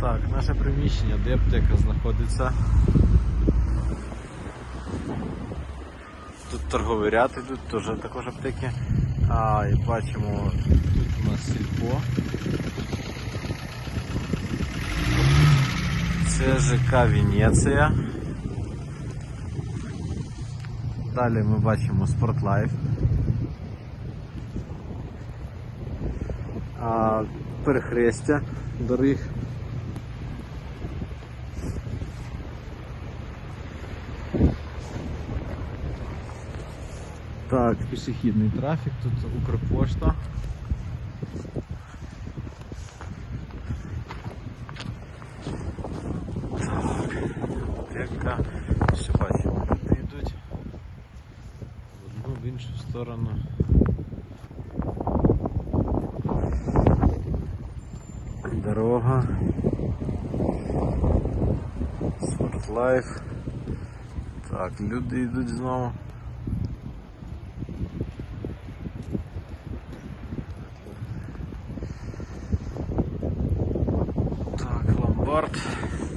Так, наше приміщення, де аптека знаходиться. Тут торговий ряд ідуть, теж також аптеки. А, і бачимо, тут у нас сільпо. Це ЖК Венеція. Далі ми бачимо Спортлайф. Перехрестя доріг. Так, пішохідний трафік, тут Укрпошта. Так. Все бачимо, люди йдуть в одну в іншу сторону. Дорога. Спортлайф. Так, люди йдуть знову. Так, ломбард.